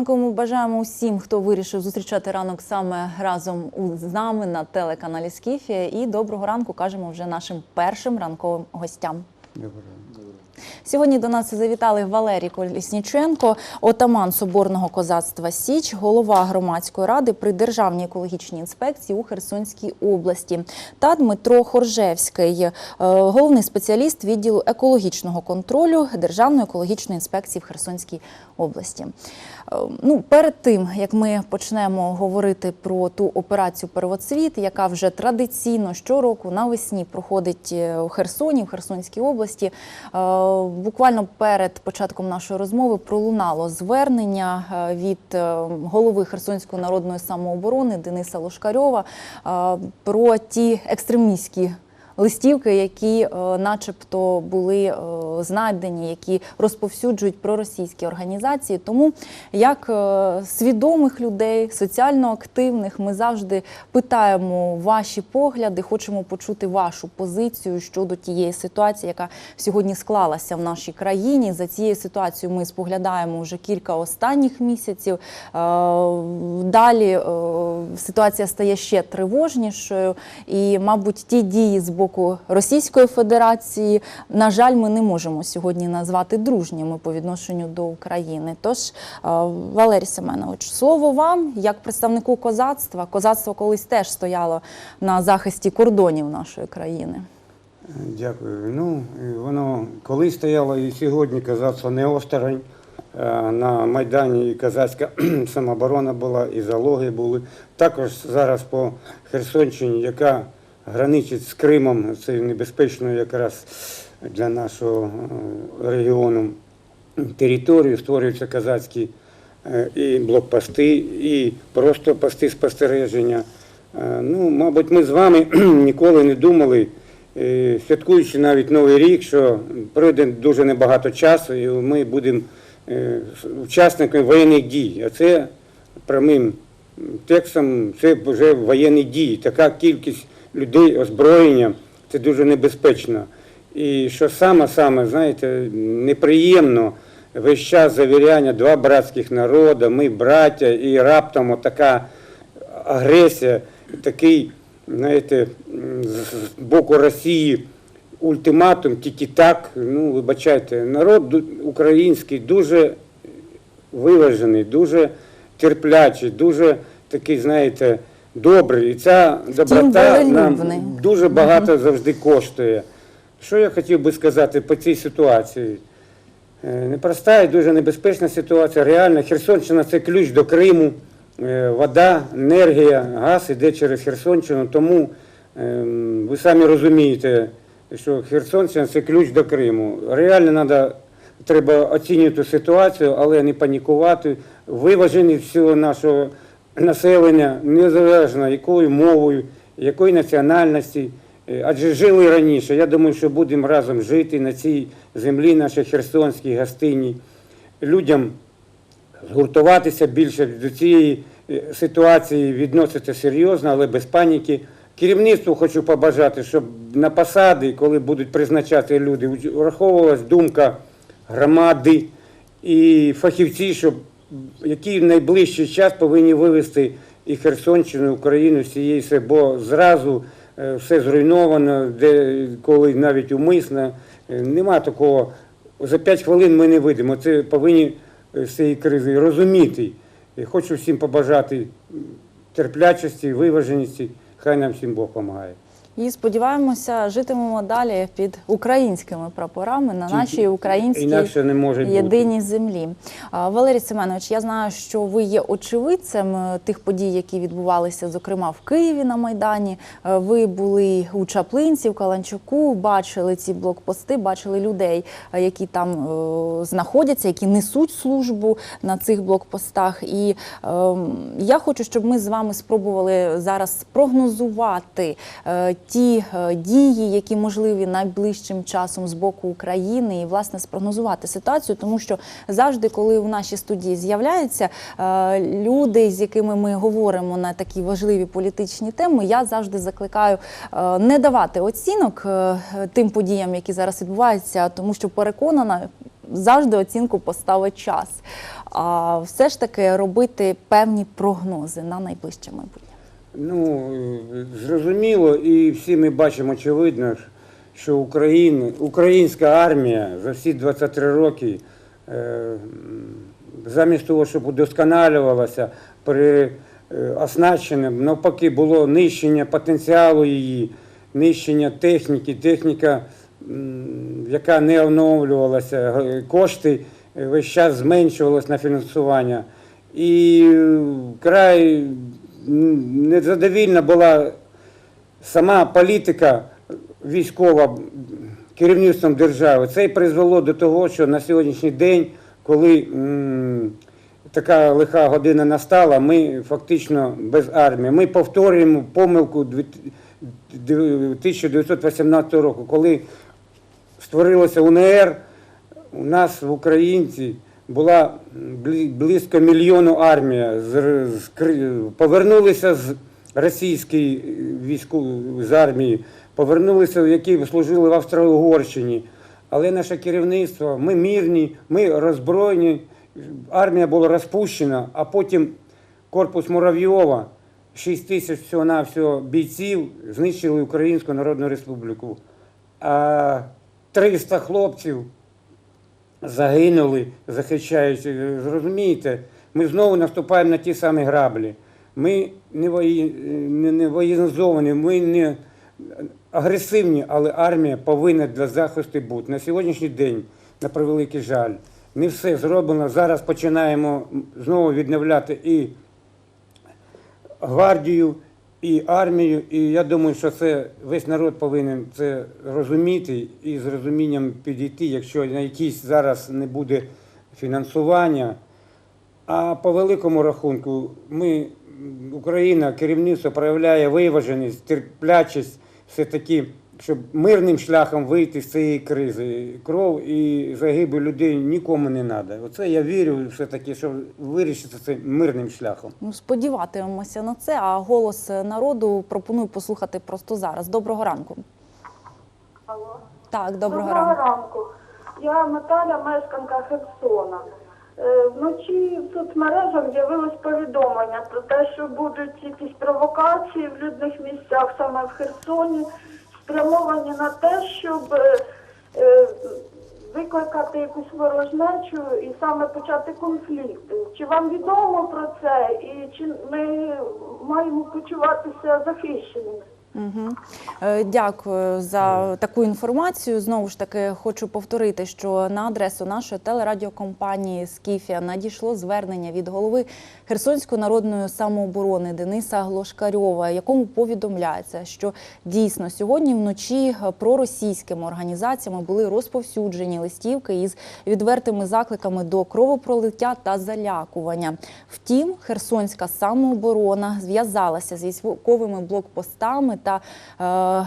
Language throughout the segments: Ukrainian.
ранку ми бажаємо усім, хто вирішив зустрічати ранок саме разом з нами на телеканалі Скіфія. І доброго ранку кажемо вже нашим першим ранковим гостям. Добре. Сьогодні до нас завітали Валерій Колісніченко, отаман Соборного козацтва Січ, голова громадської ради при Державній екологічній інспекції у Херсонській області, та Дмитро Хоржевський, е, головний спеціаліст відділу екологічного контролю Державної екологічної інспекції в Херсонській області. Ну, перед тим як ми почнемо говорити про ту операцію Первоцвіт, яка вже традиційно щороку навесні проходить е, у Херсоні, в Херсонській області. е, Буквально перед початком нашої розмови пролунало звернення е, від голови Херсонської народної самооборони Дениса Лошкарьова про ті екстремістські листівки, які, е, начебто, були е, знайдені, які розповсюджують проросійські організації. Тому як е, свідомих людей, соціально активних, ми завжди питаємо ваші погляди, хочемо почути вашу позицію щодо тієї ситуації, яка сьогодні склалася в нашій країні. За цією ситуацією ми споглядаємо вже кілька останніх місяців. Далі ситуація стає ще тривожнішою, і, мабуть, ті дії з боку Російської Федерації, на жаль, ми не можемо сьогодні назвати дружніми по відношенню до України. Тож, е, Валерій Семенович, слово вам як представнику козацтва. Козацтво колись теж стояло на захисті кордонів нашої країни. Дякую. Ну, воно колись стояло і сьогодні казацтво не осторонь. Е, На Майдані і козацька самооборона була, і залоги були. Також зараз по Херсонщині, яка граничить з Кримом, це небезпечно якраз для нашого е, регіону територію, створюються козацькі е, і блокпости, і просто пости спостереження. Ну, мабуть, ми з вами ніколи не думали, святкуючи навіть Новий рік, що пройде дуже небагато часу, і ми будемо учасниками воєнних дій. А це прямим текстом це вже воєнні дії. Така кількість людей, озброєння, це дуже небезпечно. І що саме-саме, знаєте, неприємно весь час завіряння два братських народи, ми браття, і раптом така агресія, такий, знаєте, з боку Росії ультиматум, тільки так, ну, вибачайте, народ український дуже виважений, дуже терплячий, дуже такий, знаєте, добрий. І ця доброта нам дуже багато завжди коштує. Що я хотів би сказати по цій ситуації? Е, Непроста і дуже небезпечна ситуація. Реально, Херсонщина це ключ до Криму. Е, Вода, енергія, газ іде через Херсонщину. Тому ем, ви самі розумієте, що Херсонщина це ключ до Криму. Реально надо, треба оцінювати ситуацію, але не панікувати. Виважені всього нашого населення, незалежно якою мовою, якої національності. Е, Адже жили раніше. Я думаю, що будемо разом жити на цій землі, нашій херсонській гостині. Людям згуртуватися більше до цієї е, ситуації, відноситься серйозно, але без паніки. Керівництву хочу побажати, щоб на посади, коли будуть призначати люди, враховувалась думка громади і фахівці, щоб які в найближчий час повинні вивести і Херсонщину, і Україну цієї все, бо зразу е, все зруйновано, де коли навіть умисно, е, нема такого. За 5 хвилин ми не вийдемо. Це повинні е, з цієї кризи розуміти. Хочу всім побажати терплячості, виваженості. Хай нам всім Бог допомагає. І сподіваємося, житимемо далі під українськими прапорами на нашій українській Інакше не може бути. єдиній землі. Валерій Семенович, я знаю, що ви є очевидцем е, тих подій, які відбувалися, зокрема в Києві на Майдані. Е, Ви були у Чаплинці, в Каланчуку, бачили ці блокпости, бачили людей, е, які там знаходяться, які несуть службу на цих блокпостах. І ем, я хочу, щоб ми з вами спробували зараз прогнозувати е, ті е, дії, які можливі найближчим часом з боку України, і власне спрогнозувати ситуацію, тому що завжди, коли в нашій студії з'являються е, люди, з якими ми говоримо на такі важливі політичні теми, я завжди закликаю е, не давати оцінок тим подіям, які зараз відбуваються, тому що переконана завжди оцінку поставить час. а все ж таки робити певні прогнози на найближче майбутнє. Ну, зрозуміло, і всі ми бачимо очевидно, що Україна, українська армія за всі 23 роки, е, замість того, щоб удосконалювалася, при е, оснащенням, навпаки, було нищення потенціалу її, нищення техніки, техніка, яка не оновлювалася, кошти е, весь час зменшувалися на фінансування. І край незадовільна була сама політика військова керівництвом держави. Це і призвело до того, що на сьогоднішній день, коли така лиха година настала, ми фактично без армії. Ми повторюємо помилку дві- д- 1918 року, коли створилося УНР, у нас в українці була близько мільйону армія. Повернулися з російської війську з армії, повернулися, які служили в Австро-Угорщині. Але наше керівництво, ми мирні, ми роззброєні, армія була розпущена, а потім корпус Муравйова, 6 тисяч всього-навсього бійців знищили Українську Народну Республіку. А 300 хлопців загинули, захищаючи. Зрозумієте, ми знову наступаємо на ті самі граблі. Ми не, вої... не, воєнізовані, ми не агресивні, але армія повинна для захисту бути. На сьогоднішній день, на превеликий жаль, не все зроблено. Зараз починаємо знову відновляти і гвардію, і армію. І я думаю, що це весь народ повинен це розуміти і з розумінням підійти, якщо на якийсь зараз не буде фінансування. А по великому рахунку, ми, Україна, керівництво проявляє виваженість, терплячість, все-таки, щоб мирним шляхом вийти з цієї кризи. Кров і загибель людей нікому не треба. Оце я вірю все-таки, що вирішиться це мирним шляхом. Ну, сподіватимемося на це. А голос народу пропоную послухати просто зараз. Доброго ранку. Алло. Так, доброго ранку. ранку. Я Наталя, мешканка Херсона. Е, Вночі в соцмережах з'явилось повідомлення про те, що будуть якісь провокації в людних місцях саме в Херсоні, спрямовані на те, щоб е, е, викликати якусь ворожнечу і саме почати конфлікт. Чи вам відомо про це і чи ми маємо почуватися захищеними? Угу. Дякую за таку інформацію. Знову ж таки, хочу повторити, що на адресу нашої телерадіокомпанії Скіфія надійшло звернення від голови Херсонської народної самооборони Дениса Глошкарьова, якому повідомляється, що дійсно сьогодні вночі проросійськими організаціями були розповсюджені листівки із відвертими закликами до кровопролиття та залякування. Втім, Херсонська самооборона зв'язалася з військовими блокпостами та е,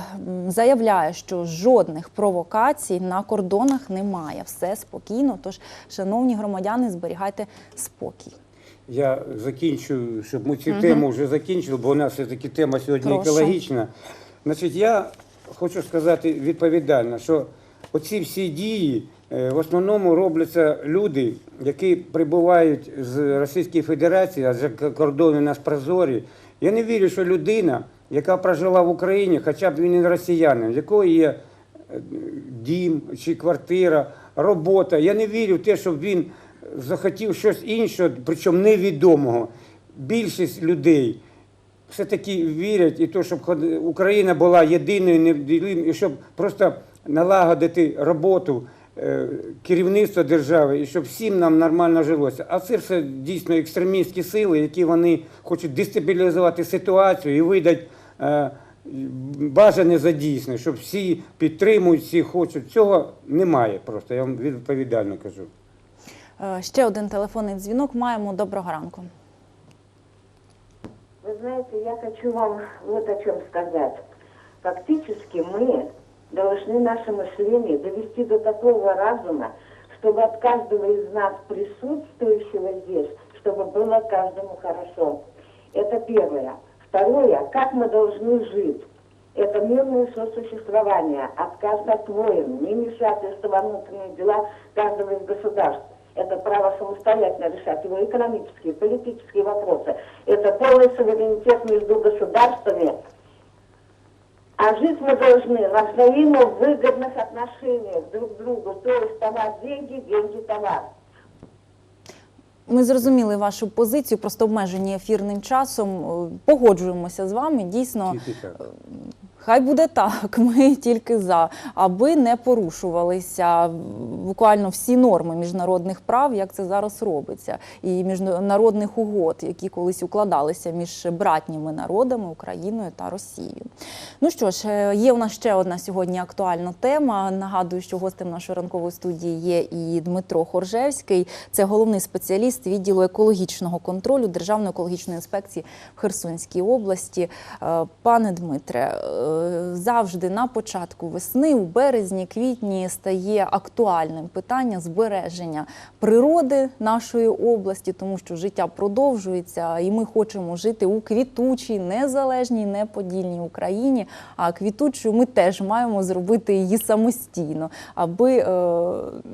заявляє, що жодних провокацій на кордонах немає. Все спокійно. Тож, шановні громадяни, зберігайте спокій. Я закінчу, щоб ми цю тему вже закінчили, бо у нас все-таки тема сьогодні Прошу. екологічна. Значить, я хочу сказати відповідально, що оці всі дії е, в основному робляться люди, які прибувають з Російської Федерації, а за к- кордони у нас прозорі. Я не вірю, що людина, яка прожила в Україні, хоча б він і росіянин, в якої є е, дім чи квартира, робота. Я не вірю в те, щоб він захотів щось інше, причому невідомого. Більшість людей все-таки вірять і то, щоб Україна була єдиною, неділимою, і щоб просто налагодити роботу е, керівництва держави, і щоб всім нам нормально жилося. А це все дійсно екстремістські сили, які вони хочуть дестабілізувати ситуацію і видати бажане за дійсне, щоб всі підтримують, всі хочуть. Цього немає просто, я вам відповідально кажу. Е, Ще один телефонний дзвінок маємо. Доброго ранку. Вы знаете, я хочу вам вот о чем сказать. Фактически мы должны наше мышление довести до такого разума, чтобы от каждого из нас присутствующего здесь, чтобы было каждому хорошо. Это первое. Второе, как мы должны жить. Это мирное сосуществование, отказ от войн, не вмешательство во внутренние дела каждого из государств. это право самостоятельно решать его экономические, политические вопросы. Это полный суверенитет между государствами. А жить мы должны на взаимовыгодных отношениях друг к другу. То есть товар деньги, деньги товар. Ми зрозуміли вашу позицію, просто обмежені ефірним часом. Е, Погоджуємося з вами. Дійсно, Тільки так. Хай буде так, ми тільки за, аби не порушувалися буквально всі норми міжнародних прав, як це зараз робиться, і міжнародних угод, які колись укладалися між братніми народами Україною та Росією. Ну що ж, е, є у нас ще одна сьогодні актуальна тема. Нагадую, що гостем нашої ранкової студії є і Дмитро Хоржевський, це головний спеціаліст відділу екологічного контролю Державної екологічної інспекції в Херсонській області. Е, Пане Дмитре, е, завжди на початку весни, у березні, квітні стає актуальним питання збереження природи нашої області, тому що життя продовжується, і ми хочемо жити у квітучій, незалежній, неподільній Україні. А квітучою ми теж маємо зробити її самостійно, аби е,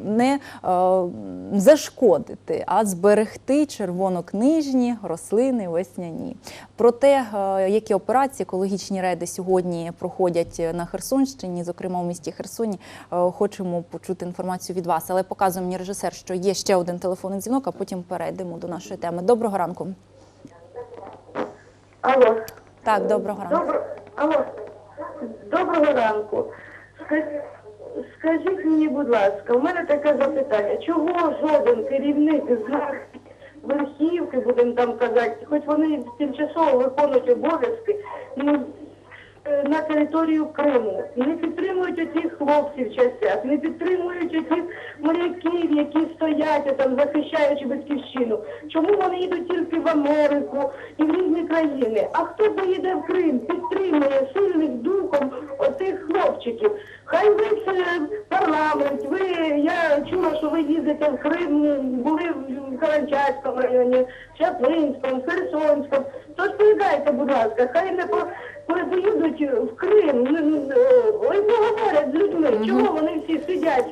не е, зашкодити, а зберегти червонокнижні рослини весняні. Про те, е, які операції екологічні рейди сьогодні проходять на Херсонщині, зокрема у місті Херсоні, е, хочемо почути інформацію від вас. Але показує мені режисер, що є ще один телефонний дзвінок, а потім перейдемо до нашої теми. Доброго ранку. Алло. Так, доброго ранку. Добро... Алло. Доброго ранку. Скажіть мені, будь ласка, у мене таке запитання. Чого жоден керівник з верхівки, будемо там казати, хоч вони тимчасово виконують обов'язки, ну, е, на територію Криму, не підтримують оцих хлопців частях, не підтримують оцих моряків, які стоять там, захищаючи батьківщину. Чому вони йдуть тільки в Америку і в різні країни? А хто поїде в Крим, підтримує сильних духом оцих хлопчиків? Хай ви парламент, ви я чула, що ви їздите в Крим, були в Каранчайському районі, в Чаплинському, в Херсонському. То сповідайте, будь ласка, хай не по коли поїдуть в Крим, ну, ну, ой, поговорять з людьми, чого вони всі сидять.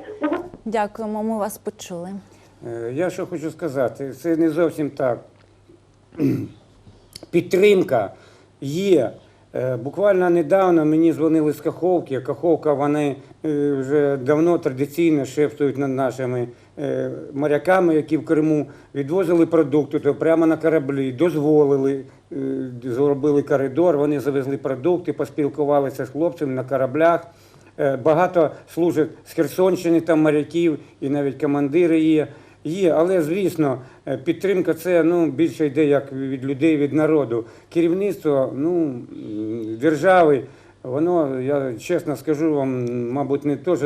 Дякуємо, ми вас почули. Е, Я що хочу сказати, це не зовсім так. Підтримка є. Е, Буквально недавно мені дзвонили з Каховки. Каховка вони е, вже давно традиційно шефтують над нашими моряками, які в Криму відвозили продукти, то прямо на кораблі, дозволили, зробили коридор, вони завезли продукти, поспілкувалися з хлопцями на кораблях. Е, Багато служать з Херсонщини, там моряків і навіть командири є. Є, але звісно, е, підтримка це ну більше йде як від людей, від народу. Керівництво ну держави, воно я чесно скажу вам, мабуть, не теж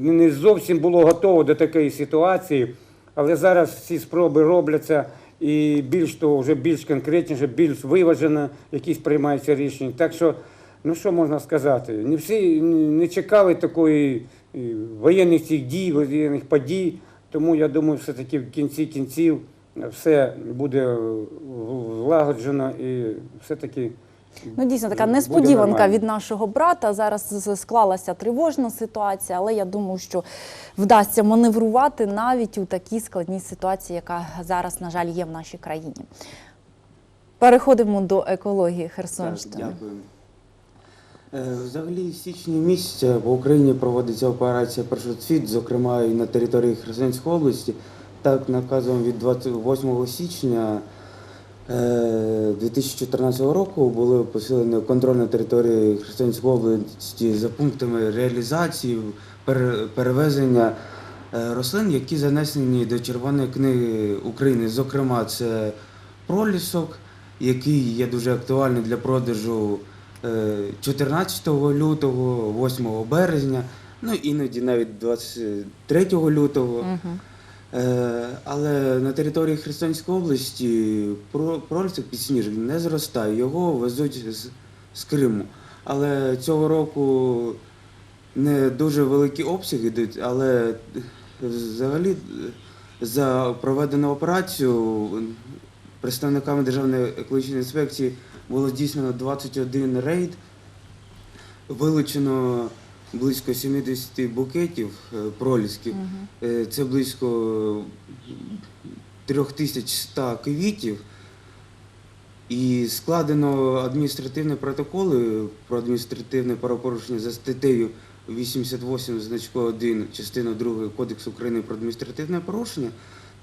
не зовсім було готово до такої ситуації, але зараз всі спроби робляться. І більш того, вже більш конкретніше, більш виважено якісь приймаються рішення. Так що, ну що можна сказати? Не всі не чекали такої е, воєнних цих дій, воєнних подій. Тому я думаю, все-таки в кінці кінців все буде влагоджено і все-таки. Ну, дійсно, така несподіванка від нашого брата. Зараз склалася тривожна ситуація, але я думаю, що вдасться маневрувати навіть у такій складній ситуації, яка зараз, на жаль, є в нашій країні. Переходимо до екології Херсонщини. Так, дякую. Е, Взагалі, в січні місяця в Україні проводиться операція «Першоцвіт», зокрема і на території Херсонської області. Так, наказом від 28 січня 2014 року було посилено контроль на території Херсонської області за пунктами реалізації, перевезення е, рослин, які занесені до Червоної книги України. Зокрема, це пролісок, який є дуже актуальний для продажу е, 14 лютого, 8 березня, ну іноді навіть 23 лютого. Мгм. Е, Але на території Херсонської області про- пролісок підсніжок не зростає, його везуть з, Криму. Але цього року не дуже великі обсяги йдуть, але взагалі за проведену операцію представниками Державної екологічної інспекції було здійснено 21 рейд, вилучено близько 70 букетів е, пролісків. Е, Це близько 3100 квітів. І складено адміністративні протоколи про адміністративне правопорушення за статтею 88 значко 1 частина 2 Кодексу України про адміністративне порушення.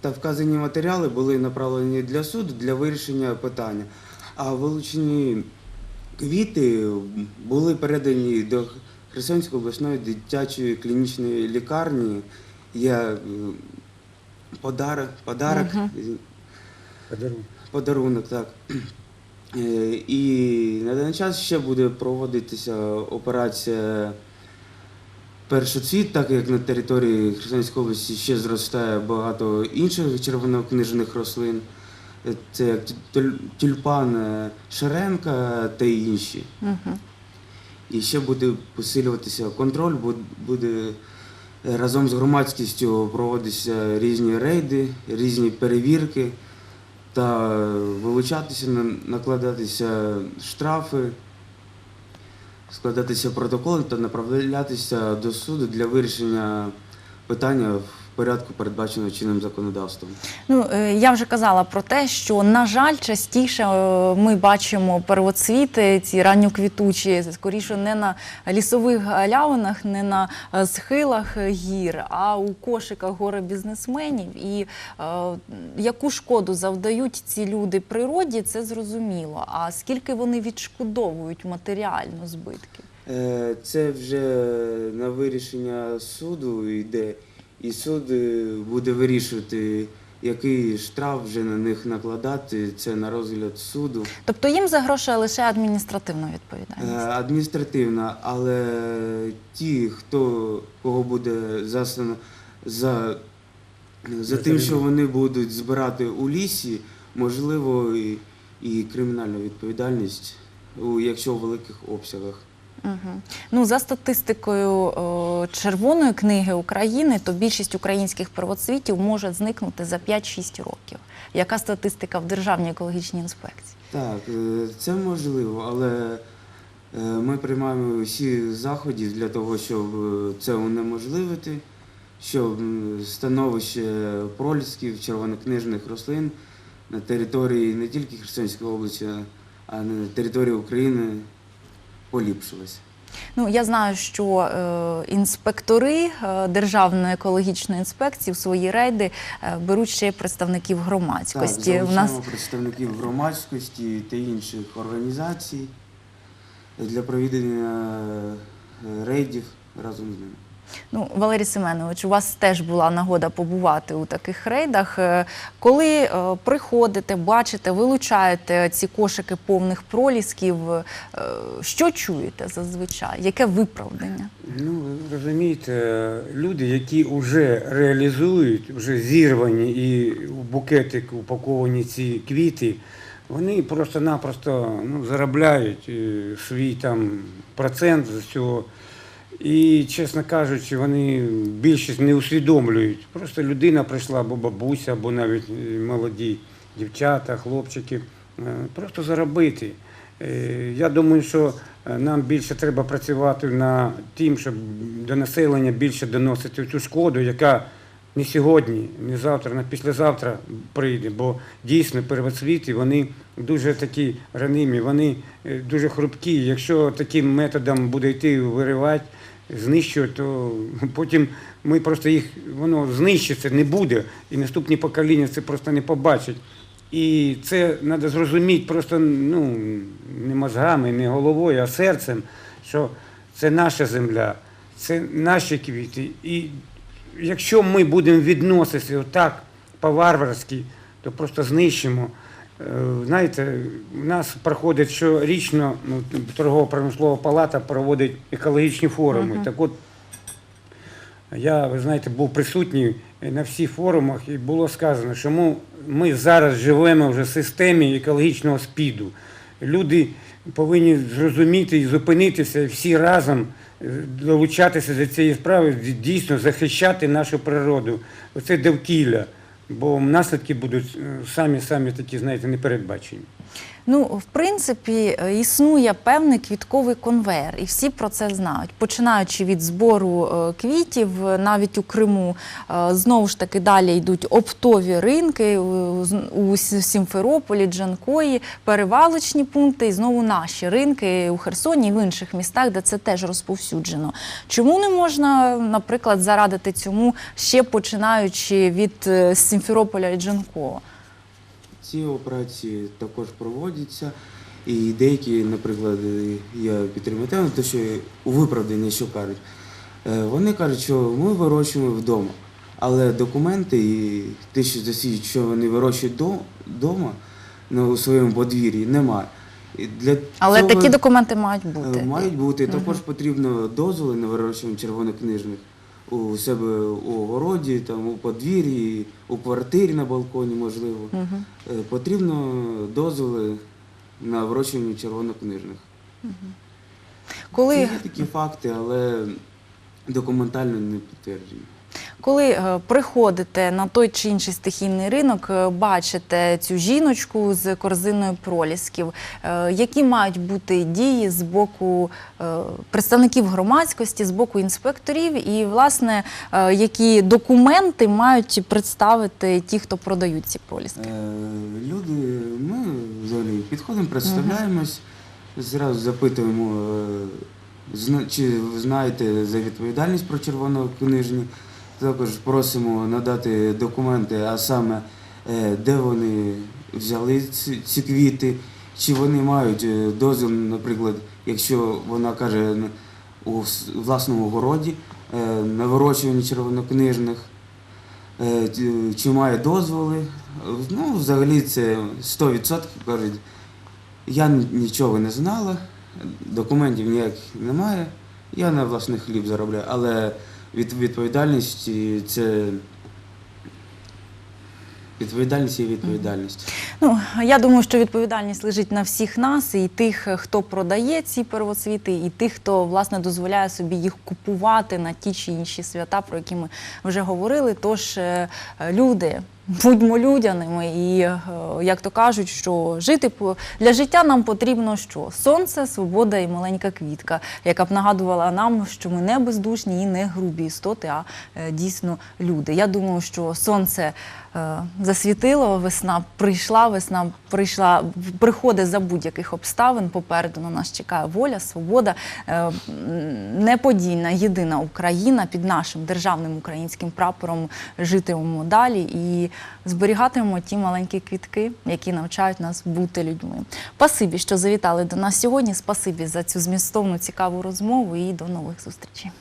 Та вказані матеріали були направлені для суду для вирішення питання. А вилучені квіти були передані до Херсонської обласної дитячої клінічної лікарні. Я е, подарок, подарок Подарунок. подарунок, так. Е, І на даний час ще буде проводитися операція Першоцвіт, так як на території Херсонської області ще зростає багато інших червонокнижних рослин. Це як тюльпан е, Шеренка та інші. Угу. І ще буде посилюватися контроль, буде е, разом з громадськістю проводитися різні рейди, різні перевірки та вилучатися, накладатися штрафи, складатися протоколи та направлятися до суду для вирішення питання в порядку, передбаченого чинним законодавством. Ну, е, я вже казала про те, що, на жаль, частіше е, ми бачимо первоцвіти, ці ранньоквітучі, скоріше не на лісових галявинах, не на е, схилах гір, а у кошиках горе бізнесменів. І е, яку шкоду завдають ці люди природі, це зрозуміло. А скільки вони відшкодовують матеріально збитки? Це вже на вирішення суду йде, і суд е, буде вирішувати, який штраф вже на них накладати. Це на розгляд суду. Тобто їм загрошує лише адміністративна Е, відповідальність. Адміністративна, але ті, хто кого буде заслано за, за тим, що вони будуть збирати у лісі, можливо, і, і кримінальна відповідальність, у- якщо у великих обсягах. Ну, за статистикою о, Червоної книги України, то більшість українських первоцвітів може зникнути за 5-6 років. Яка статистика в Державній екологічній інспекції? Так, е, це можливо, але е, ми приймаємо всі заходи для того, щоб е, це унеможливити, щоб становище пролісків, червонокнижних рослин на території не тільки Херсонської області, а на території України поліпшилося. Ну, я знаю, що е, інспектори е, Державної екологічної інспекції в свої рейди е, беруть ще представників Так, громадськості. У нас представників громадськості та інших організацій для проведення е, рейдів разом з ними. Ну, Валерій Семенович, у вас теж була нагода побувати у таких рейдах. Е, Коли е, приходите, бачите, вилучаєте ці кошики повних пролісків, е, що чуєте зазвичай? Яке виправдання? Ну, розумієте, люди, які вже реалізують, вже зірвані і в букетик упаковані ці квіти, вони просто-напросто ну, заробляють свій там процент з цього. І, чесно кажучи, вони більшість не усвідомлюють. Просто людина прийшла, або бабуся, або навіть е, молоді дівчата, хлопчики, е, просто заробити. Е, Я думаю, що нам більше треба працювати над тим, щоб до населення більше доносити цю шкоду, яка не сьогодні, не завтра, не післязавтра прийде. Бо дійсно первоцвіти вони дуже такі ранимі, вони дуже хрупкі. Якщо таким методом буде йти виривати, знищувати, то потім ми просто їх воно знищиться, не буде, і наступні покоління це просто не побачать. І це треба зрозуміти просто ну, не мозгами, не головою, а серцем, що це наша земля, це наші квіти. І якщо ми будемо відноситися отак по-варварськи, то просто знищимо. Е, Знаєте, у нас проходить щорічно ну, торгово-промислова палата проводить екологічні форуми. Так от я, ви знаєте, був присутній на всіх форумах і було сказано, що ми, ми зараз живемо вже в системі екологічного спіду. Люди повинні зрозуміти і зупинитися і всі разом е, долучатися до цієї справи, дійсно захищати нашу природу. Оце довкілля, бо наслідки будуть самі-самі такі, знаєте, непередбачені. Ну, в принципі, е, існує певний квітковий конвейер, і всі про це знають. Починаючи від збору е, квітів, е, навіть у Криму, знову ж таки далі йдуть оптові ринки у, Сімферополі, Джанкої, перевалочні пункти, і знову наші ринки у Херсоні і в інших містах, де це теж розповсюджено. Чому не можна, наприклад, зарадити цьому ще починаючи від Сімферополя і Джанкова? Ці операції також проводяться. І деякі, наприклад, я підтримую тему, те, що у виправданні, що кажуть, Е, вони кажуть, що ми вирощуємо вдома. Але документи і те, що засвідчують, що вони вирощують вдома ну, у своєму подвір'ї, немає. І для Але цього, такі документи мають бути. мають бути. Також потрібно дозволи на вирощування червонокнижних у себе у городі, там, у подвір'ї, у квартирі на балконі, можливо. Е, Потрібно дозволи на вирощування червонокнижних. Коли, Це є такі факти, але документально не підтверджені. Коли е, приходите на той чи інший стихійний ринок, е, бачите цю жіночку з корзиною пролісків, е, які мають бути дії з боку представників громадськості, з боку інспекторів, і власне які документи мають представити ті, хто продають ці проліски? Люди, ми взагалі підходимо, представляємось, зразу запитуємо, чи знаєте за відповідальність про червонокнижні. Також просимо надати документи, а саме е, де вони взяли ці, квіти, чи вони мають е, дозвіл, наприклад, якщо вона каже у власному городі е, на вирощування червонокнижних. Чи має дозволи? Ну, взагалі це 100% кажуть. Я нічого не знала, документів ніяких немає. Я на власний хліб заробляю, але відповідальність це відповідальність і відповідальність. Ну, я думаю, що відповідальність лежить на всіх нас, і тих, хто продає ці первоцвіти, і тих, хто власне дозволяє собі їх купувати на ті чи інші свята, про які ми вже говорили. Тож е, люди. Будьмо людяними, і е, як то кажуть, що жити для життя нам потрібно що? Сонце, свобода і маленька квітка, яка б нагадувала нам, що ми не бездушні і не грубі істоти, а е, дійсно люди. Я думаю, що сонце е, засвітило, весна прийшла, весна прийшла, приходить за будь-яких обставин. Попереду на нас чекає воля, свобода, неподільна, єдина Україна під нашим державним українським прапором житимемо далі і зберігатимемо ті маленькі квітки, які навчають нас бути людьми. Спасибі, що завітали до нас сьогодні. Спасибі за цю змістовну цікаву розмову і до нових зустрічей.